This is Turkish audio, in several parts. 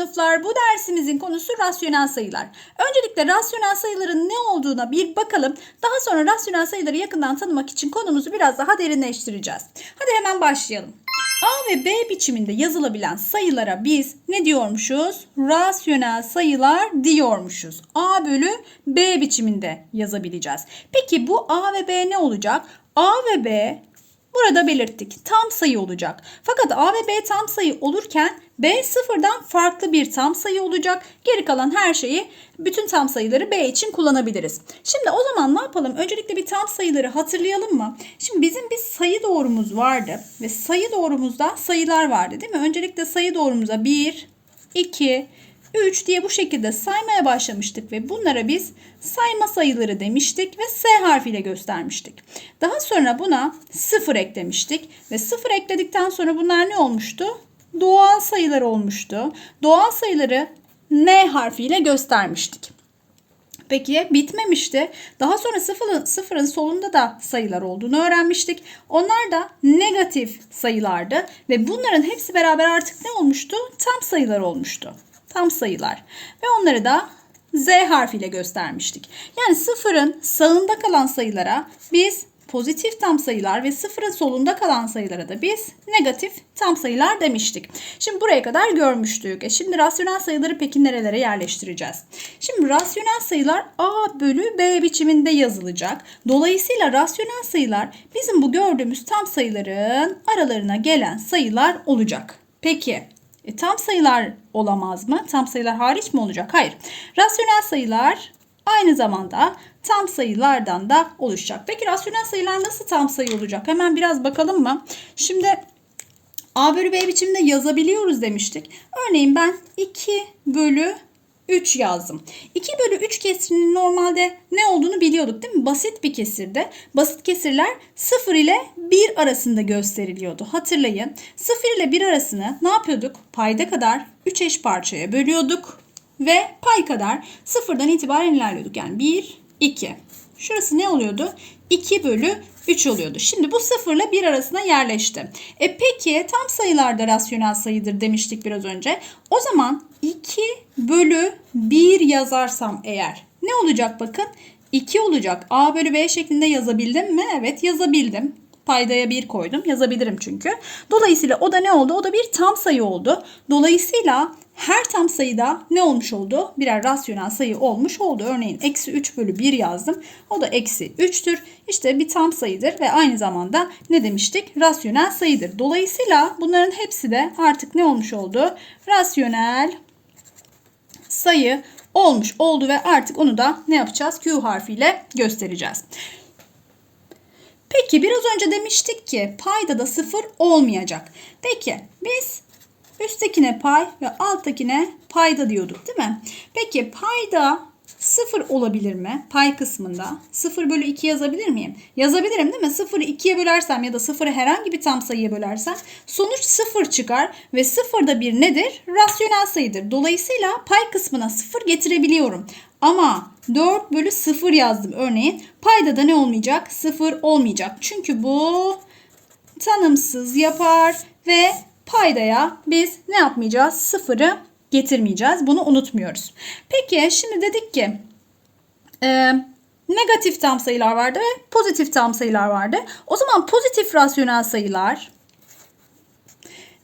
sınıflar. Bu dersimizin konusu rasyonel sayılar. Öncelikle rasyonel sayıların ne olduğuna bir bakalım. Daha sonra rasyonel sayıları yakından tanımak için konumuzu biraz daha derinleştireceğiz. Hadi hemen başlayalım. A ve B biçiminde yazılabilen sayılara biz ne diyormuşuz? Rasyonel sayılar diyormuşuz. A bölü B biçiminde yazabileceğiz. Peki bu A ve B ne olacak? A ve B Burada belirttik. Tam sayı olacak. Fakat A ve B tam sayı olurken B sıfırdan farklı bir tam sayı olacak. Geri kalan her şeyi bütün tam sayıları B için kullanabiliriz. Şimdi o zaman ne yapalım? Öncelikle bir tam sayıları hatırlayalım mı? Şimdi bizim bir sayı doğrumuz vardı ve sayı doğrumuzda sayılar vardı değil mi? Öncelikle sayı doğrumuza 1, 2, 3 diye bu şekilde saymaya başlamıştık ve bunlara biz sayma sayıları demiştik ve S harfiyle göstermiştik. Daha sonra buna 0 eklemiştik ve 0 ekledikten sonra bunlar ne olmuştu? Doğal sayılar olmuştu. Doğal sayıları N harfiyle göstermiştik. Peki bitmemişti. Daha sonra sıfırın, sıfırın solunda da sayılar olduğunu öğrenmiştik. Onlar da negatif sayılardı ve bunların hepsi beraber artık ne olmuştu? Tam sayılar olmuştu tam sayılar. Ve onları da Z harfiyle göstermiştik. Yani sıfırın sağında kalan sayılara biz pozitif tam sayılar ve sıfırın solunda kalan sayılara da biz negatif tam sayılar demiştik. Şimdi buraya kadar görmüştük. E şimdi rasyonel sayıları peki nerelere yerleştireceğiz? Şimdi rasyonel sayılar A bölü B biçiminde yazılacak. Dolayısıyla rasyonel sayılar bizim bu gördüğümüz tam sayıların aralarına gelen sayılar olacak. Peki e, tam sayılar olamaz mı? Tam sayılar hariç mi olacak? Hayır. Rasyonel sayılar aynı zamanda tam sayılardan da oluşacak. Peki rasyonel sayılar nasıl tam sayı olacak? Hemen biraz bakalım mı? Şimdi A bölü B biçiminde yazabiliyoruz demiştik. Örneğin ben 2 bölü 3 yazdım. 2 bölü 3 kesirinin normalde ne olduğunu biliyorduk değil mi? Basit bir kesirde. Basit kesirler 0 ile 1 arasında gösteriliyordu. Hatırlayın. 0 ile 1 arasını ne yapıyorduk? Payda kadar 3 eş parçaya bölüyorduk. Ve pay kadar sıfırdan itibaren ilerliyorduk. Yani 1, 2. Şurası ne oluyordu? 2 bölü 3 oluyordu. Şimdi bu 0 ile 1 arasına yerleşti. E peki tam sayılarda rasyonel sayıdır demiştik biraz önce. O zaman 2 bölü 1 yazarsam eğer ne olacak bakın? 2 olacak. A bölü B şeklinde yazabildim mi? Evet yazabildim. Paydaya 1 koydum. Yazabilirim çünkü. Dolayısıyla o da ne oldu? O da bir tam sayı oldu. Dolayısıyla her tam sayıda ne olmuş oldu? Birer rasyonel sayı olmuş oldu. Örneğin eksi 3 bölü 1 yazdım. O da eksi 3'tür. İşte bir tam sayıdır ve aynı zamanda ne demiştik? Rasyonel sayıdır. Dolayısıyla bunların hepsi de artık ne olmuş oldu? Rasyonel sayı olmuş oldu ve artık onu da ne yapacağız? Q harfiyle göstereceğiz. Peki biraz önce demiştik ki payda da sıfır olmayacak. Peki biz üsttekine pay ve alttakine payda diyorduk değil mi? Peki payda sıfır olabilir mi? Pay kısmında 0 bölü 2 yazabilir miyim? Yazabilirim değil mi? 0'ı 2'ye bölersem ya da 0'ı herhangi bir tam sayıya bölersem sonuç 0 çıkar ve 0 da bir nedir? Rasyonel sayıdır. Dolayısıyla pay kısmına 0 getirebiliyorum. Ama 4 bölü 0 yazdım örneğin. Payda da ne olmayacak? 0 olmayacak. Çünkü bu tanımsız yapar ve paydaya biz ne yapmayacağız? Sıfırı getirmeyeceğiz. Bunu unutmuyoruz. Peki şimdi dedik ki e, negatif tam sayılar vardı ve pozitif tam sayılar vardı. O zaman pozitif rasyonel sayılar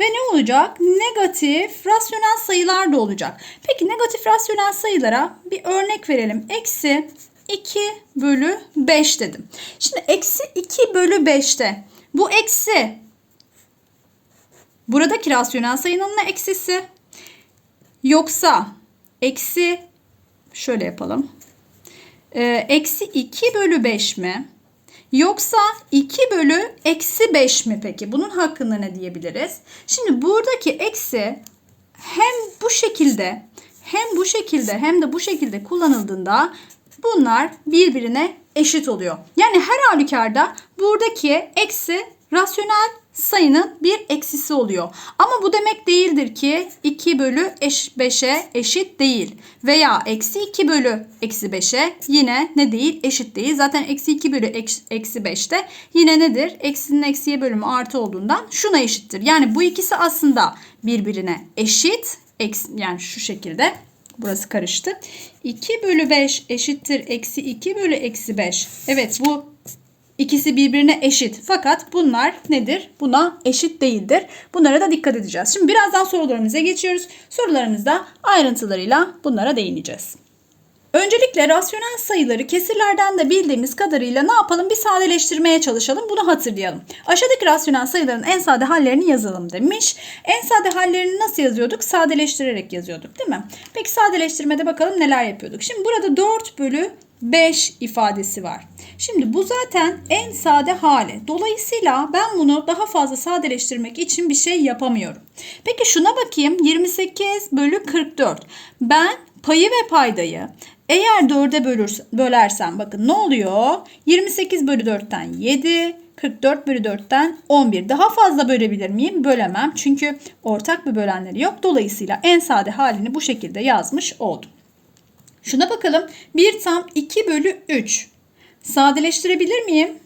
ve ne olacak? Negatif rasyonel sayılar da olacak. Peki negatif rasyonel sayılara bir örnek verelim. Eksi 2 bölü 5 dedim. Şimdi eksi 2 bölü 5'te bu eksi buradaki rasyonel sayının ne eksisi? Yoksa eksi şöyle yapalım. Ee, eksi 2 bölü 5 mi? Yoksa 2 bölü eksi 5 mi peki? Bunun hakkında ne diyebiliriz? Şimdi buradaki eksi hem bu şekilde hem bu şekilde hem de bu şekilde kullanıldığında bunlar birbirine eşit oluyor. Yani her halükarda buradaki eksi rasyonel sayının bir eksisi oluyor. Ama bu demek değildir ki 2 bölü 5'e eşit değil. Veya eksi 2 bölü eksi 5'e yine ne değil? Eşit değil. Zaten eksi 2 bölü eksi 5'te yine nedir? Eksinin eksiye bölümü artı olduğundan şuna eşittir. Yani bu ikisi aslında birbirine eşit Eksi, yani şu şekilde. Burası karıştı. 2 bölü 5 eşittir. Eksi 2 bölü eksi 5. Evet bu ikisi birbirine eşit. Fakat bunlar nedir? Buna eşit değildir. Bunlara da dikkat edeceğiz. Şimdi birazdan sorularımıza geçiyoruz. Sorularımızda ayrıntılarıyla bunlara değineceğiz. Öncelikle rasyonel sayıları kesirlerden de bildiğimiz kadarıyla ne yapalım? Bir sadeleştirmeye çalışalım. Bunu hatırlayalım. Aşağıdaki rasyonel sayıların en sade hallerini yazalım demiş. En sade hallerini nasıl yazıyorduk? Sadeleştirerek yazıyorduk değil mi? Peki sadeleştirmede bakalım neler yapıyorduk. Şimdi burada 4 bölü 5 ifadesi var. Şimdi bu zaten en sade hali. Dolayısıyla ben bunu daha fazla sadeleştirmek için bir şey yapamıyorum. Peki şuna bakayım. 28 bölü 44. Ben payı ve paydayı eğer 4'e bölür, bölersem bakın ne oluyor? 28 bölü 4'ten 7, 44 bölü 4'ten 11. Daha fazla bölebilir miyim? Bölemem. Çünkü ortak bir bölenleri yok. Dolayısıyla en sade halini bu şekilde yazmış oldum. Şuna bakalım. 1 tam 2 bölü 3. Sadeleştirebilir miyim?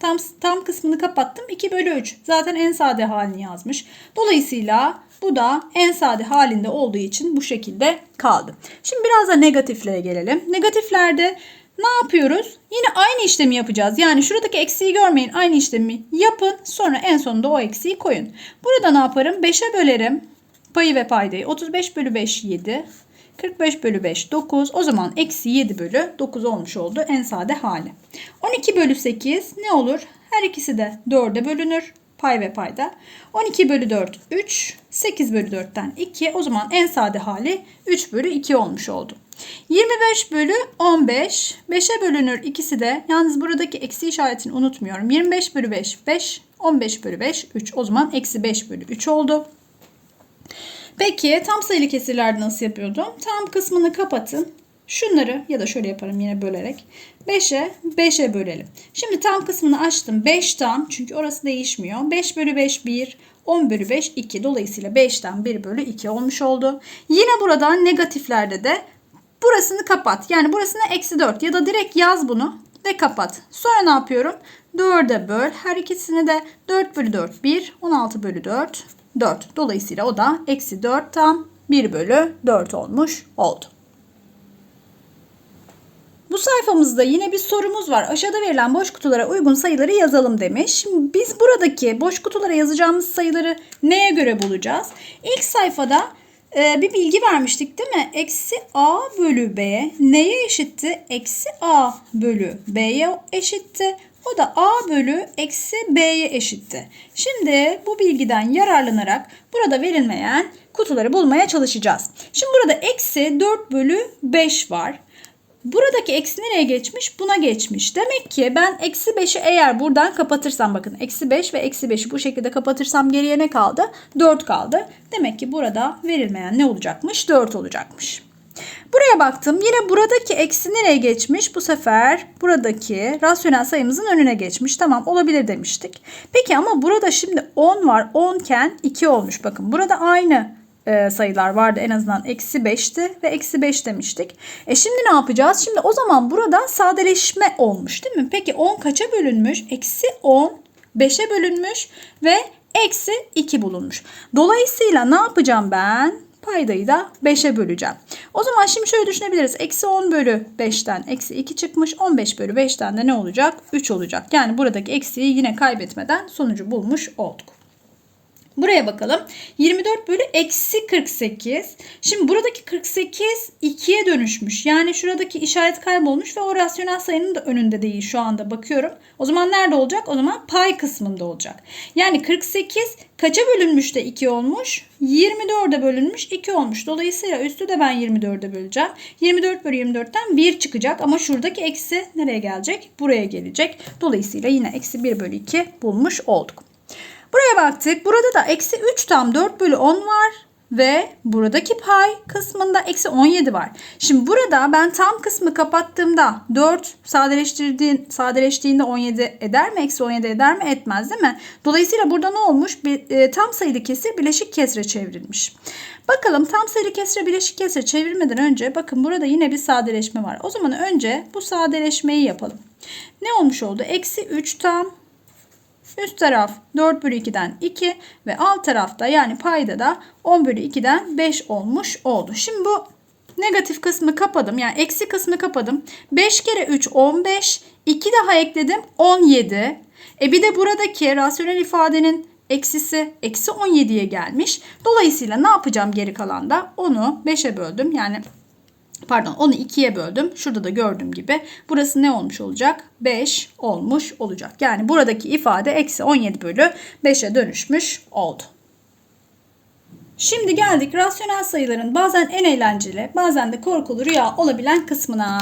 Tam, tam kısmını kapattım. 2 bölü 3. Zaten en sade halini yazmış. Dolayısıyla bu da en sade halinde olduğu için bu şekilde kaldı. Şimdi biraz da negatiflere gelelim. Negatiflerde ne yapıyoruz? Yine aynı işlemi yapacağız. Yani şuradaki eksiği görmeyin. Aynı işlemi yapın. Sonra en sonunda o eksiği koyun. Burada ne yaparım? 5'e bölerim. Payı ve paydayı. 35 bölü 5 7. 45 bölü 5 9. O zaman eksi 7 bölü 9 olmuş oldu en sade hali. 12 bölü 8 ne olur? Her ikisi de 4'e bölünür. Pay ve payda. 12 bölü 4 3. 8 bölü 4'ten 2. O zaman en sade hali 3 bölü 2 olmuş oldu. 25 bölü 15. 5'e bölünür ikisi de. Yalnız buradaki eksi işaretini unutmuyorum. 25 bölü 5 5. 15 bölü 5 3. O zaman eksi 5 bölü 3 oldu. Peki tam sayılı kesirlerde nasıl yapıyordum? Tam kısmını kapatın. Şunları ya da şöyle yaparım yine bölerek. 5'e 5'e bölelim. Şimdi tam kısmını açtım. 5 tam çünkü orası değişmiyor. 5 bölü 5 1. 10 bölü 5 2. Dolayısıyla 5'ten 1 bölü 2 olmuş oldu. Yine buradan negatiflerde de burasını kapat. Yani burasını eksi 4 ya da direkt yaz bunu ve kapat. Sonra ne yapıyorum? 4'e böl. Her ikisini de 4 bölü 4 1. 16 bölü 4 4. Dolayısıyla o da eksi 4 tam 1 bölü 4 olmuş oldu. Bu sayfamızda yine bir sorumuz var. Aşağıda verilen boş kutulara uygun sayıları yazalım demiş. Biz buradaki boş kutulara yazacağımız sayıları neye göre bulacağız? İlk sayfada e, bir bilgi vermiştik değil mi? Eksi a bölü b neye eşitti? Eksi a bölü b'ye eşitti. O da a bölü eksi b'ye eşitti. Şimdi bu bilgiden yararlanarak burada verilmeyen kutuları bulmaya çalışacağız. Şimdi burada eksi 4 bölü 5 var. Buradaki eksi nereye geçmiş? Buna geçmiş. Demek ki ben eksi 5'i eğer buradan kapatırsam bakın eksi 5 ve eksi 5'i bu şekilde kapatırsam geriye ne kaldı? 4 kaldı. Demek ki burada verilmeyen ne olacakmış? 4 olacakmış. Buraya baktım. Yine buradaki eksi nereye geçmiş? Bu sefer buradaki rasyonel sayımızın önüne geçmiş. Tamam olabilir demiştik. Peki ama burada şimdi 10 var. 10 iken 2 olmuş. Bakın burada aynı e, sayılar vardı. En azından eksi 5'ti ve eksi 5 demiştik. E şimdi ne yapacağız? Şimdi o zaman burada sadeleşme olmuş değil mi? Peki 10 kaça bölünmüş? Eksi 10 5'e bölünmüş ve eksi 2 bulunmuş. Dolayısıyla ne yapacağım ben? Paydayı da 5'e böleceğim. O zaman şimdi şöyle düşünebiliriz. Eksi 10 bölü 5'ten eksi 2 çıkmış. 15 bölü 5'ten de ne olacak? 3 olacak. Yani buradaki eksiği yine kaybetmeden sonucu bulmuş olduk. Buraya bakalım. 24 bölü eksi 48. Şimdi buradaki 48 2'ye dönüşmüş. Yani şuradaki işaret kaybolmuş ve o rasyonel sayının da önünde değil şu anda bakıyorum. O zaman nerede olacak? O zaman pay kısmında olacak. Yani 48 kaça bölünmüş de 2 olmuş? 24'e bölünmüş 2 olmuş. Dolayısıyla üstü de ben 24'e böleceğim. 24 bölü 24'ten 1 çıkacak ama şuradaki eksi nereye gelecek? Buraya gelecek. Dolayısıyla yine eksi 1 bölü 2 bulmuş olduk. Buraya baktık. Burada da eksi 3 tam 4 bölü 10 var. Ve buradaki pay kısmında eksi 17 var. Şimdi burada ben tam kısmı kapattığımda 4 sadeleştirdiğin, sadeleştiğinde 17 eder mi? Eksi 17 eder mi? Etmez değil mi? Dolayısıyla burada ne olmuş? Bir, e, tam sayılı kesir bileşik kesre çevrilmiş. Bakalım tam sayılı kesre bileşik kesre çevirmeden önce bakın burada yine bir sadeleşme var. O zaman önce bu sadeleşmeyi yapalım. Ne olmuş oldu? Eksi 3 tam Üst taraf 4 bölü 2'den 2 ve alt tarafta yani payda da 10 bölü 2'den 5 olmuş oldu. Şimdi bu negatif kısmı kapadım. Yani eksi kısmı kapadım. 5 kere 3 15. 2 daha ekledim 17. E bir de buradaki rasyonel ifadenin eksisi eksi 17'ye gelmiş. Dolayısıyla ne yapacağım geri kalanda? Onu 5'e böldüm. Yani pardon onu 2'ye böldüm. Şurada da gördüğüm gibi burası ne olmuş olacak? 5 olmuş olacak. Yani buradaki ifade eksi 17 bölü 5'e dönüşmüş oldu. Şimdi geldik rasyonel sayıların bazen en eğlenceli bazen de korkulu rüya olabilen kısmına.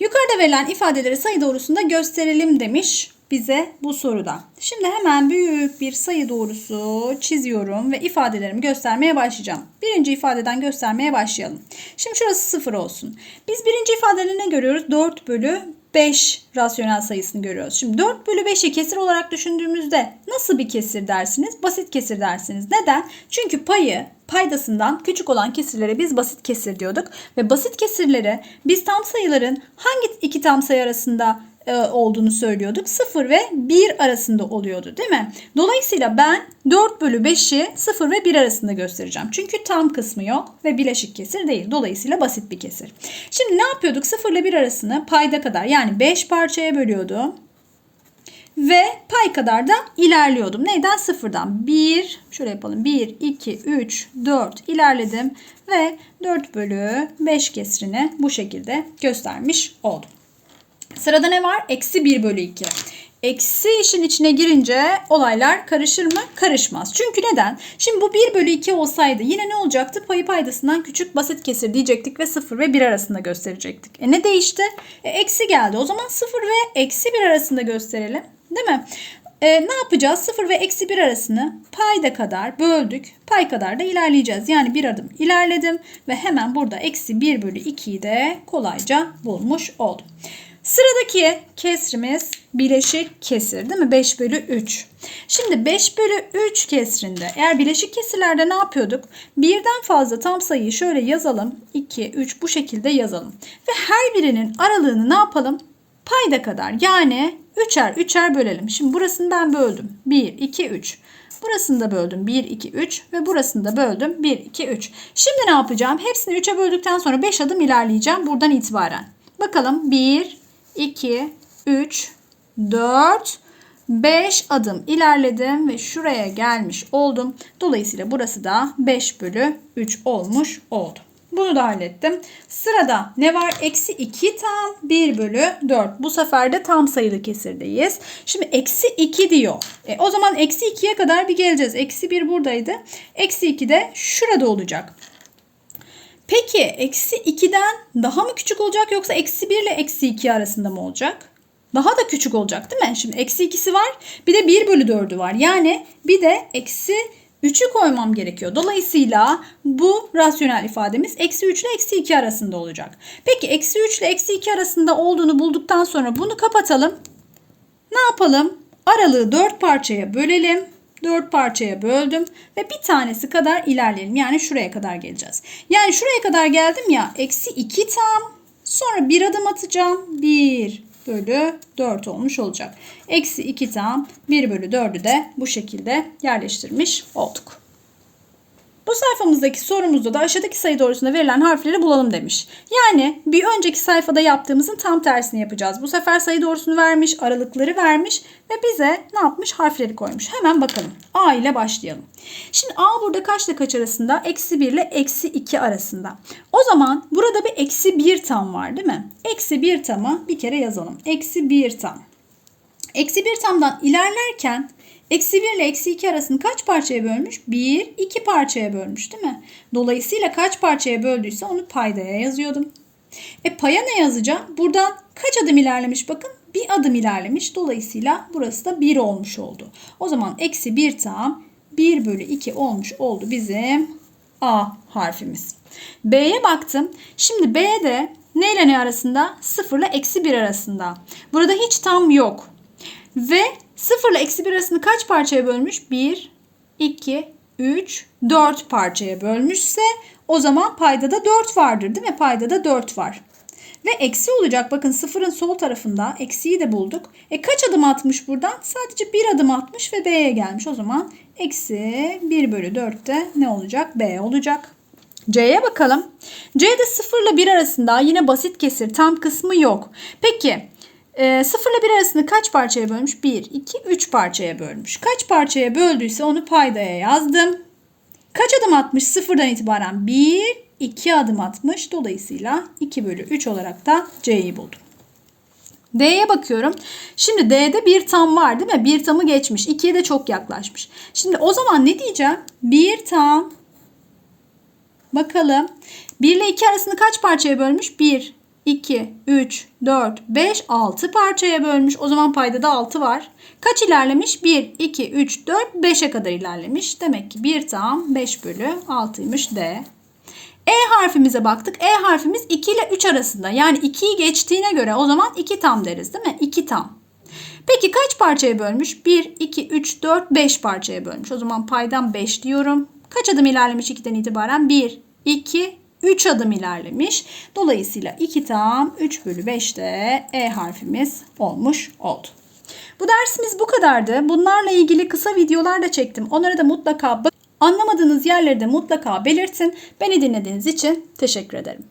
Yukarıda verilen ifadeleri sayı doğrusunda gösterelim demiş bize bu soruda. Şimdi hemen büyük bir sayı doğrusu çiziyorum ve ifadelerimi göstermeye başlayacağım. Birinci ifadeden göstermeye başlayalım. Şimdi şurası sıfır olsun. Biz birinci ifadede ne görüyoruz? 4 bölü 5 rasyonel sayısını görüyoruz. Şimdi 4 bölü 5'i kesir olarak düşündüğümüzde nasıl bir kesir dersiniz? Basit kesir dersiniz. Neden? Çünkü payı paydasından küçük olan kesirlere biz basit kesir diyorduk. Ve basit kesirlere biz tam sayıların hangi iki tam sayı arasında olduğunu söylüyorduk. 0 ve 1 arasında oluyordu değil mi? Dolayısıyla ben 4 bölü 5'i 0 ve 1 arasında göstereceğim. Çünkü tam kısmı yok ve bileşik kesir değil. Dolayısıyla basit bir kesir. Şimdi ne yapıyorduk? 0 ile 1 arasını payda kadar yani 5 parçaya bölüyordum. Ve pay kadar da ilerliyordum. Neyden? Sıfırdan. 1, şöyle yapalım. 1, 2, 3, 4 ilerledim. Ve 4 bölü 5 kesrini bu şekilde göstermiş oldum. Sırada ne var? Eksi 1 bölü 2. Eksi işin içine girince olaylar karışır mı? Karışmaz. Çünkü neden? Şimdi bu 1 bölü 2 olsaydı yine ne olacaktı? Payı paydasından küçük basit kesir diyecektik ve 0 ve 1 arasında gösterecektik. E ne değişti? E, eksi geldi. O zaman 0 ve eksi 1 arasında gösterelim. Değil mi? E, ne yapacağız? 0 ve eksi 1 arasını payda kadar böldük. Pay kadar da ilerleyeceğiz. Yani bir adım ilerledim ve hemen burada eksi 1 bölü 2'yi de kolayca bulmuş oldum. Sıradaki kesrimiz bileşik kesir değil mi? 5 bölü 3. Şimdi 5 bölü 3 kesrinde eğer bileşik kesirlerde ne yapıyorduk? Birden fazla tam sayıyı şöyle yazalım. 2, 3 bu şekilde yazalım. Ve her birinin aralığını ne yapalım? Payda kadar yani 3'er 3'er bölelim. Şimdi burasını ben böldüm. 1, 2, 3. Burasını da böldüm 1, 2, 3 ve burasını da böldüm 1, 2, 3. Şimdi ne yapacağım? Hepsini 3'e böldükten sonra 5 adım ilerleyeceğim buradan itibaren. Bakalım 1, 2, 3, 4, 5 adım ilerledim ve şuraya gelmiş oldum. Dolayısıyla burası da 5 bölü 3 olmuş oldu. Bunu da hallettim. Sırada ne var? Eksi 2 tam 1 bölü 4. Bu sefer de tam sayılı kesirdeyiz. Şimdi eksi 2 diyor. E, o zaman eksi 2'ye kadar bir geleceğiz. Eksi 1 buradaydı. Eksi 2 de şurada olacak. Peki eksi 2'den daha mı küçük olacak yoksa eksi 1 ile eksi 2 arasında mı olacak? Daha da küçük olacak değil mi? Şimdi eksi 2'si var bir de 1 bölü 4'ü var. Yani bir de eksi 3'ü koymam gerekiyor. Dolayısıyla bu rasyonel ifademiz eksi 3 ile eksi 2 arasında olacak. Peki eksi 3 ile eksi 2 arasında olduğunu bulduktan sonra bunu kapatalım. Ne yapalım? Aralığı 4 parçaya bölelim. 4 parçaya böldüm ve bir tanesi kadar ilerleyelim. Yani şuraya kadar geleceğiz. Yani şuraya kadar geldim ya eksi 2 tam sonra bir adım atacağım. 1 bölü 4 olmuş olacak. Eksi 2 tam 1 bölü 4'ü de bu şekilde yerleştirmiş olduk. Bu sayfamızdaki sorumuzda da aşağıdaki sayı doğrusunda verilen harfleri bulalım demiş. Yani bir önceki sayfada yaptığımızın tam tersini yapacağız. Bu sefer sayı doğrusunu vermiş, aralıkları vermiş ve bize ne yapmış? Harfleri koymuş. Hemen bakalım. A ile başlayalım. Şimdi A burada kaçla kaç arasında? Eksi 1 ile eksi 2 arasında. O zaman burada bir eksi 1 tam var değil mi? Eksi 1 tamı bir kere yazalım. Eksi 1 tam. Eksi 1 tamdan ilerlerken Eksi 1 ile eksi 2 arasını kaç parçaya bölmüş? 1, 2 parçaya bölmüş değil mi? Dolayısıyla kaç parçaya böldüyse onu paydaya yazıyordum. E paya ne yazacağım? Buradan kaç adım ilerlemiş bakın? Bir adım ilerlemiş. Dolayısıyla burası da 1 olmuş oldu. O zaman eksi 1 tam 1 bölü 2 olmuş oldu bizim A harfimiz. B'ye baktım. Şimdi B'de ne ile ne arasında? 0 ile eksi 1 arasında. Burada hiç tam yok. Ve 0 ile eksi 1 arasını kaç parçaya bölmüş? 1, 2, 3, 4 parçaya bölmüşse o zaman payda da 4 vardır değil mi? Payda da 4 var. Ve eksi olacak. Bakın sıfırın sol tarafında eksiyi de bulduk. E kaç adım atmış buradan? Sadece bir adım atmış ve B'ye gelmiş. O zaman eksi 1 bölü 4'te ne olacak? B olacak. C'ye bakalım. C'de 0 ile 1 arasında yine basit kesir tam kısmı yok. Peki e, 0 ile 1 arasında kaç parçaya bölmüş? 1, 2, 3 parçaya bölmüş. Kaç parçaya böldüyse onu paydaya yazdım. Kaç adım atmış? Sıfırdan itibaren 1, 2 adım atmış. Dolayısıyla 2 bölü 3 olarak da C'yi buldum. D'ye bakıyorum. Şimdi D'de bir tam var değil mi? Bir tamı geçmiş. 2'ye de çok yaklaşmış. Şimdi o zaman ne diyeceğim? Bir tam Bakalım. 1 ile 2 arasında kaç parçaya bölmüş? 1, 2, 3, 4, 5, 6 parçaya bölmüş. O zaman payda da 6 var. Kaç ilerlemiş? 1, 2, 3, 4, 5'e kadar ilerlemiş. Demek ki 1 tam 5 bölü 6'ymış D. E harfimize baktık. E harfimiz 2 ile 3 arasında. Yani 2'yi geçtiğine göre o zaman 2 tam deriz değil mi? 2 tam. Peki kaç parçaya bölmüş? 1, 2, 3, 4, 5 parçaya bölmüş. O zaman paydan 5 diyorum. Kaç adım ilerlemiş 2'den itibaren? 1, 2, 3 adım ilerlemiş. Dolayısıyla 2 tam 3 bölü 5 de E harfimiz olmuş oldu. Bu dersimiz bu kadardı. Bunlarla ilgili kısa videolar da çektim. Onlara da mutlaka bak- anlamadığınız yerleri de mutlaka belirtin. Beni dinlediğiniz için teşekkür ederim.